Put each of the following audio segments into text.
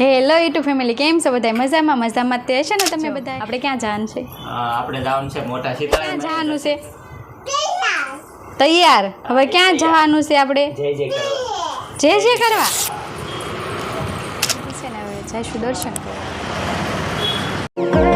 Hello YouTube family કેમ છો બધા? મજામાં મજામાં. તે છે ને તમે બધા? આપણે ક્યાં જવાનું છે? આપણે જવાનું છે મોટા ક્યાં સીતારામ જવાનું છે? તૈયાર. હવે ક્યાં જવાનું છે આપણે? જે જે કરવા. છે ને હવે જઈશું દર્શન કરવા.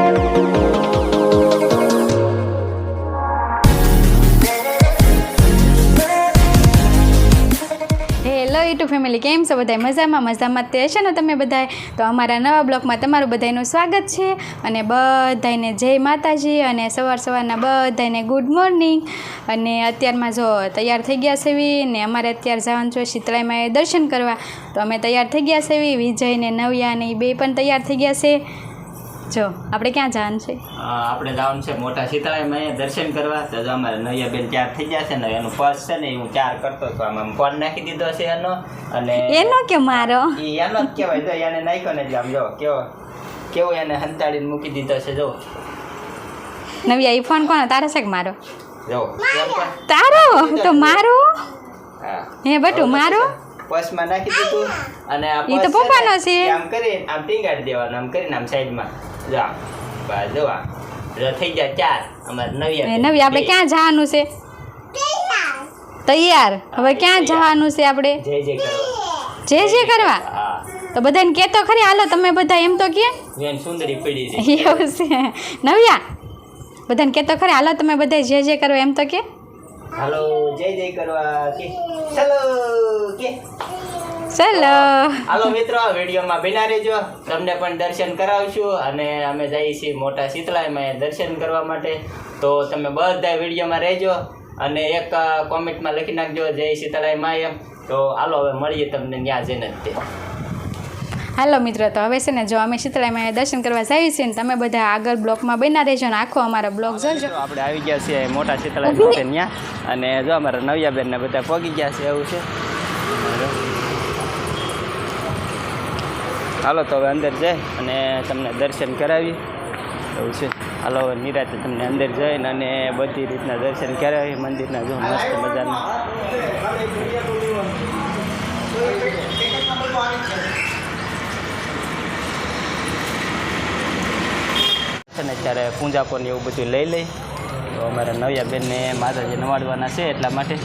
યુટ્યુબ ફેમિલી કેમ છો? બધા મજામાં? મજામાં તે છે ને તમે બધાય? તો અમારા નવા બ્લોગમાં તમારું બધાનું સ્વાગત છે અને બધાને જય માતાજી અને સવાર સવારના બધાને ગુડ મોર્નિંગ અને અત્યારમાં જો તૈયાર થઈ ગયા છે ને અમારે અત્યારે જવાનું છે શીતળાઈમાં દર્શન કરવા. તો અમે તૈયાર થઈ ગયા છે વિજય ને નવ્યા ને એ બે પણ તૈયાર થઈ ગયા છે. જો આપણે ક્યાં જવાનું છે? આપણે જવાનું છે મોટા સીતારામ મેં દર્શન કરવા. તો જો અમારે નૈયા બેન ચાર થઈ ગયા છે ને એનું પર્સ છે ને હું ચાર કરતો હતો. આમ આમ ફોન નાખી દીધો છે એનો અને એનો કે મારો? એનો જ કહેવાય. જો એને નાખ્યો ને આમ જો કેવો કેવો એને હંતાડીને મૂકી દીધો છે જો. નવ્યા એ ફોન કોનો તારો છે કે મારો? જો તારો? તો મારો? હે. બટુ મારો? પર્સમાં નાખી દીધું. અને આ પર્સ તો પપ્પાનો છે. આમ કરીને આમ ટીંગાડી દેવાનું આમ કરીને આમ સાઈડમાં. જો આમ. બસ જો આમ. જો થઈ ગયા ચાર. અમારે નવ્યા એ નવી આપણે ક્યાં જવાનું છે? તૈયાર. હવે ક્યાં જવાનું છે આપણે? જે જે કરવા. જે જે કરવા? તો બધાને કહેતો ખરી હાલો તમે બધા એમ તો કે સુંદરી પડી છે. એવું છે. નવ્યા? બધાને કહેતો ખરી હાલો તમે બધા જે જે કરો એમ તો કે હાલો જય જય કરવા. કે ચલો કે. ચલો. હાલો મિત્રો આ વિડીયોમાં બિના રહેજો. તમને પણ દર્શન કરાવશું અને અમે જઈએ છીએ મોટા શીતળામાં દર્શન કરવા માટે. તો તમે બધા વિડીયોમાં રહેજો અને એક કોમેન્ટમાં લખી નાખજો જય શીતળામાં એમ તો હાલો હવે મળીએ તમને ત્યાં જઈને તે. હાલો મિત્રો તો હવે છે ને જો અમે શીતળામાં દર્શન કરવા જઈએ છીએ ને તમે બધા આગળ બ્લોકમાં બના રહેજો ને આખો અમારો બ્લોક જોજો. આપણે આવી ગયા છીએ મોટા શીતળા ત્યાં. અને જો અમારા નવ્યાબેન ને બધા પગી ગયા છે એવું છે. હાલો, તો હવે અંદર જાય અને તમને દર્શન કરાવી એવું છે. હાલો, હવે નિરાતે તમને અંદર જઈને અને બધી રીતના દર્શન કરાવી મંદિરના જો મસ્ત મજાનું. છે ને ત્યારે પૂંજાપોને એવું બધું લઈ લઈ. તો અમારા નવ્યા બેનને માતાજી નવાડવાના છે એટલા માટે.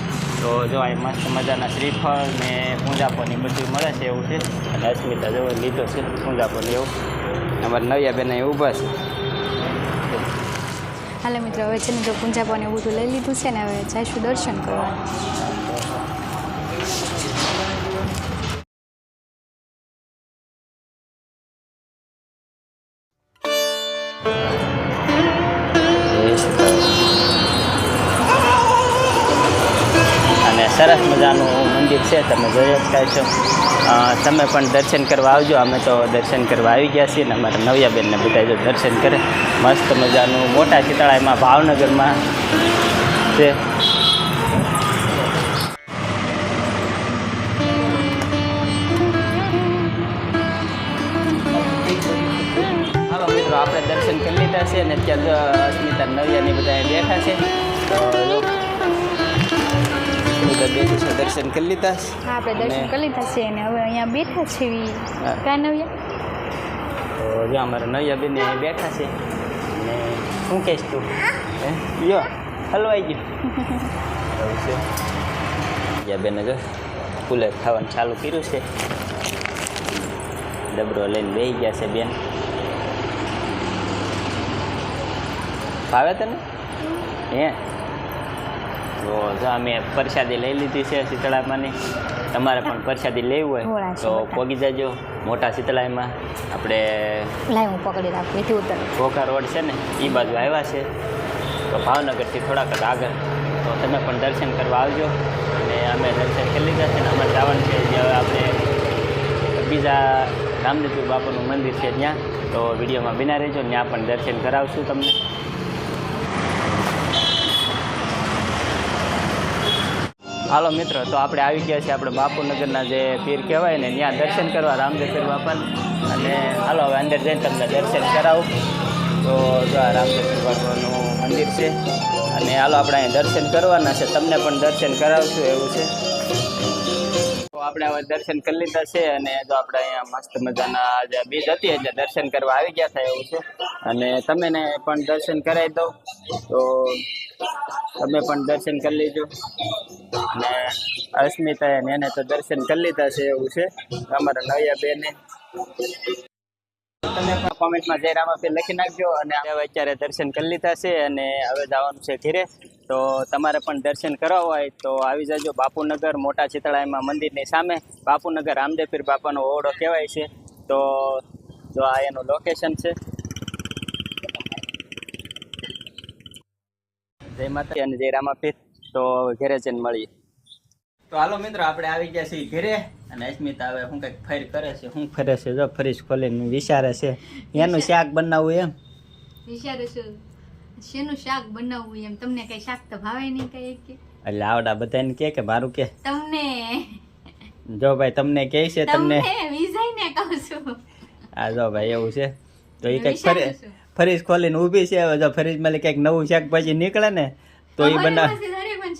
તો જો અહીં મસ્ત મજાના શ્રીફળ ને પૂંજાપોની બધું મળે છે એવું છે. અને અસ્મિતા જો લીધો છે પૂંજાપોને એવું. અમારે નવ્યા બેન અહીં ઊભા છે. હાલો મિત્રો, હવે છે ને જો પૂંજાપાને એવું બધું લઈ લીધું છે ને, હવે જઈશું દર્શન કરવા. અને સરસ મજાનું મંદિર છે, તમે જોઈ શકાય છો. તમે પણ દર્શન કરવા આવજો. અમે તો દર્શન કરવા આવી ગયા છીએ ને અમારા નવ્યાબેનને બધા જો દર્શન કરે. મસ્ત મજાનું મોટા શીતળામાં ભાવનગરમાં છે. આપણે દર્શન કરી લીધા છે અને અત્યારે અસ્મિતા નવ્યાની બધા બેઠા છે. તો બેઠી છે દર્શન કરી લીધા છે. હા આપણે દર્શન અને કરી લીધા છે ને હવે અહીંયા બેઠા છે હા. કા નવ્યા તો જો અમારા નવ્યા બેન અહીં બેઠા છે અને શું કહીશ તું હે યો હલવાઈ ગયું એવું છે યા બેને જો ફૂલે ખાવાનું ચાલુ કર્યું છે ડબરો લઈને બેસી ગયા છે બેન ભાવે તને હે તો જો અમે પ્રસાદી લઈ લીધી છે શીતળામાંની. તમારે પણ પ્રસાદી લેવું હોય તો. પોગી જજો મોટા શીતળામાં. આપણે હું પકડી રાખું એથી ઉતર. ઘોઘા રોડ છે ને એ બાજુ આવ્યા છે. તો ભાવનગરથી થોડાક આગળ. તો તમે પણ દર્શન કરવા આવજો. અને અમે દર્શન કરી લીધા છે ને અમારે જવાનું છે જે આપણે બીજા રામદેવજી બાપુનું મંદિર છે ત્યાં. તો વિડીયોમાં બિના રહેજો ત્યાં પણ દર્શન કરાવશું તમને. હાલો મિત્રો, તો આપણે આવી ગયા છીએ આપણે બાપુનગરના જે પીર કહેવાય ને, ત્યાં દર્શન કરવા રામદેશ્વર બાપાને. અને હાલો, હવે અંદર જઈને તમને દર્શન કરાવું. તો જો આ રામદેશ્વર બાપાનું મંદિર છે. અને હાલો, આપણે અહીં દર્શન કરવાના છે. તમને પણ દર્શન કરાવશું, એવું છે. આપણે હવે દર્શન કરી લીધા છે અને જો આપણે અહીંયા મસ્ત મજાના જે બીજ હતી, એટલે દર્શન કરવા આવી ગયા હતા એવું છે. અને તમે ને પણ દર્શન કરાવી દો તો તમે પણ દર્શન કરી લેજો. અને અસ્મિતા એને તો દર્શન કરી લીધા છે એવું છે. અમારા નવિયા બેને. તમે પણ કોમેન્ટમાં જય રામાપીર લખી નાખજો. અને હવે અત્યારે દર્શન કરી લીધા છે અને હવે જવાનું છે ઘીરે. તો તમારે પણ દર્શન કરવા હોય તો આવી જાજો બાપુનગર, મોટા ચિતળાઈમાં મંદિરની સામે. બાપુનગર રામદેવપીર બાપાનો ઓરડો કહેવાય છે. તો જો આ એનું લોકેશન છે. જય માતા અને જય રામાપીર તો ઘેરે જઈને મળીએ. તો હાલો મિત્રો, આપણે આવી ગયા છીએ ઘરે. અને અસ્મિતા હવે શું કંઈક ફેર કરે છે શું ફરે છે જો ફરીશ ખોલીને વિચારે છે. એનું શાક બનાવવું એમ? વિચારે છે. શેનું શાક બનાવવું એમ? તમને કઈ શાક તો ભાવે નહીં કઈ કે? એટલે આવડા બધાને કે કે મારું કે તમને? જો ભાઈ તમને કે છે તમને વિજયને કહું છું. આ જો ભાઈ એવું છે. તો એ કંઈક ફરી. ફરીશ ખોલીને ઊભી છે. હવે જો ફરીશમાં કંઈક નવું શાકભાજી નીકળે ને તો એ બનાવ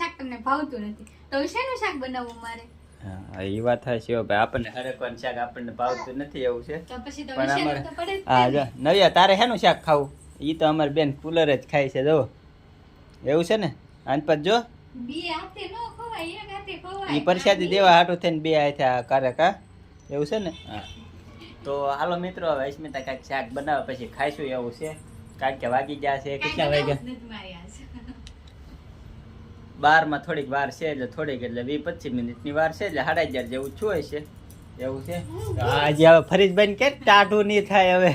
શાક તમને ભાવતું નથી. તો શેનું શાક બનાવવું મારે? હા એ વાત થાય છે ભાઈ. આપણને હરેક શાક આપણને ભાવતું નથી એવું છે. તો પછી તો પણ અમારે તો પડે જ હા ને. જો નવ્યા તારે હેનું શાક ખાવું? એ તો અમારી બેન કુલર જ ખાય છે જો. એવું છે ને? અંત પર જો. બે હાથે ન ખવાય એક હાથે ખવાય. એ પરસાદી દેવા હાટું થઈને બે હાથે આ કરે કા? એવું છે ને? હા. તો હાલો મિત્રો હવે અસ્મિતા કાંઈક શાક બનાવે પછી ખાઈશું એવું છે. કારણ કે વાગી ગયા છે કેટલા વાગ્યા બનાવવું જ નથી મારી આજ. બારમાં થોડીક વાર છે એટલે થોડીક એટલે વીસ પચીસ મિનિટની વાર છે એટલે સાડા અગિયાર જેવું છું છે. એવું છે? તો આજે હવે ફરીશભાઈ કે ટાઢું નહીં થાય હવે.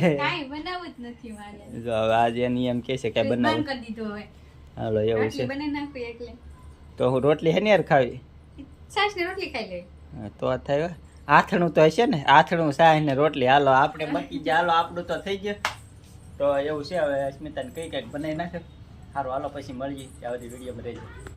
બનાવવું જ નથી મારે. જો હવે આજે એની એમ કે છે કે બનાવું. કરી દીધું હવે. હાલો એવું છે. બનાવી એટલે. તો હું રોટલી હેની યાર ખાવી? છાશ રોટલી ખાઈ લે તો થાય આથણું તો હશે ને? આથણું સાહ ને રોટલી. હાલો આપણે બચી જાય હાલો આપણું તો થઈ ગયું. તો એવું છે હવે અસ્મિતાને કઈ કંઈક બનાવી નાખે. સારું હાલો પછી મળીએ. ત્યાં સુધી વિડીયોમાં રહેજો.